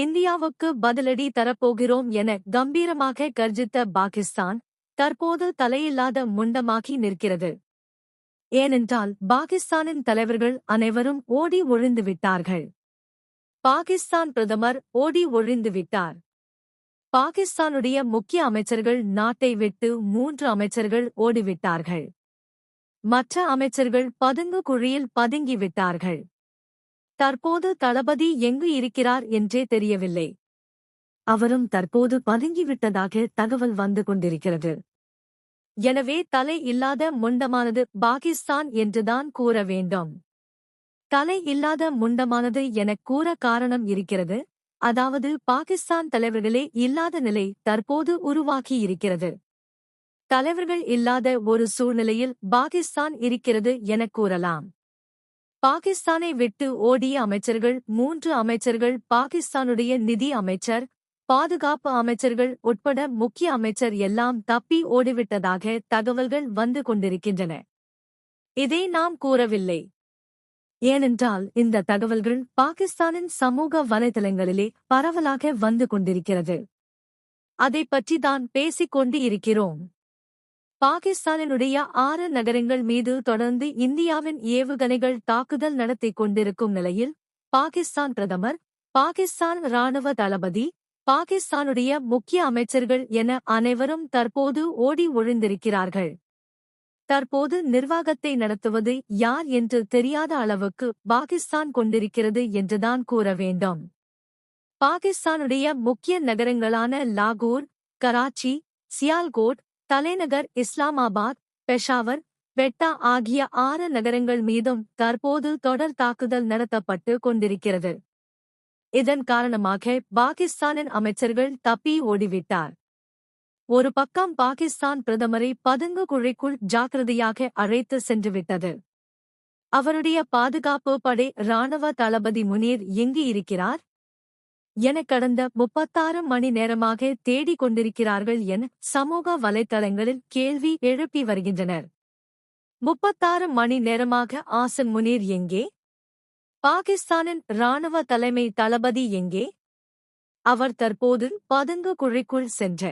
இந்தியாவுக்கு பதிலடி தரப்போகிறோம் என கம்பீரமாக கர்ஜித்த பாகிஸ்தான் தற்போது தலையில்லாத முண்டமாகி நிற்கிறது. ஏனென்றால் பாகிஸ்தானின் தலைவர்கள் அனைவரும் ஓடி ஒழிந்து விட்டார்கள். பாகிஸ்தான் பிரதமர் ஓடி ஒழிந்து விட்டார். பாகிஸ்தானுடைய முக்கிய அமைச்சர்கள் நாட்டை விட்டு மூன்று அமைச்சர்கள் ஓடிவிட்டார்கள். மற்ற அமைச்சர்கள் பதுங்கு குழியில் பதுங்கிவிட்டார்கள். தற்போது தளபதி எங்கு இருக்கிறார் என்றே தெரியவில்லை. அவரும் தற்போது பதுங்கிவிட்டதாக தகவல் வந்து கொண்டிருக்கிறது. எனவே தலை இல்லாத முண்டமானது பாகிஸ்தான் என்றுதான் கூற வேண்டும். தலை இல்லாத முண்டமானது எனக் கூற காரணம் இருக்கிறது. அதாவது பாகிஸ்தான் தலைவர்களே இல்லாத நிலை தற்போது உருவாகி இருக்கிறது. தலைவர்கள் இல்லாத ஒரு சூழ்நிலையில் பாகிஸ்தான் இருக்கிறது எனக் கூறலாம். பாகிஸ்தானை விட்டு ஓடிய அமைச்சர்கள் மூன்று அமைச்சர்கள் பாகிஸ்தானுடைய நிதி அமைச்சர் பாதுகாப்பு அமைச்சர்கள் உட்பட முக்கிய அமைச்சர் எல்லாம் தப்பி ஓடிவிட்டதாக தகவல்கள் வந்து கொண்டிருக்கின்றன. இதை நாம் கூறவில்லை. ஏனென்றால் இந்த தகவல்கள் பாகிஸ்தானின் சமூக வலைதளங்களிலே பரவலாக வந்து கொண்டிருக்கிறது. அதை பற்றி தான் பேசிக் கொண்டு இருக்கிறோம். பாகிஸ்தானினுடைய ஆறு நகரங்கள் மீது தொடர்ந்து இந்தியாவின் ஏவுகணைகள் தாக்குதல் நடத்திக் கொண்டிருக்கும் நிலையில் பாகிஸ்தான் பிரதமர் பாகிஸ்தான் ராணுவ தளபதி பாகிஸ்தானுடைய முக்கிய அமைச்சர்கள் என அனைவரும் தற்போது ஓடி ஒழிந்திருக்கிறார்கள் தற்போது நிர்வாகத்தை நடத்துவது யார் என்று தெரியாத அளவுக்கு பாகிஸ்தான் கொண்டிருக்கிறது என்றுதான் கூற வேண்டும். பாகிஸ்தானுடைய முக்கிய நகரங்களான லாகூர் கராச்சி சியால்கோட் தலைநகர் இஸ்லாமாபாத் பெஷாவர் வெட்டா ஆகிய ஆறு நகரங்கள் மீதும் தற்போது தொடர் தாக்குதல் நடத்தப்பட்டு கொண்டிருக்கிறது. இதன் காரணமாக பாகிஸ்தானின் அமைச்சர்கள் தப்பி ஓடிவிட்டார். ஒரு பக்கம் பாகிஸ்தான் பிரதமரை பதுங்கு குழிக்குள் ஜாக்கிரதையாக அழைத்து சென்றுவிட்டது. அவருடைய பாதுகாப்பு படை ராணுவ தளபதி முனீர் எங்கு இருக்கிறார்? என கடந்த முப்பத்தாறு மணி நேரமாக தேடிக் கொண்டிருக்கிறார்கள் என சமூக வலைத்தளங்களில் கேள்வி எழுப்பி வருகின்றனர். முப்பத்தாறு மணி நேரமாக ஆசன் முனீர் எங்கே? பாகிஸ்தானின் ராணுவ தலைமை தளபதி எங்கே? அவர் தற்போது பதுங்கு குழிக்குள் சென்ற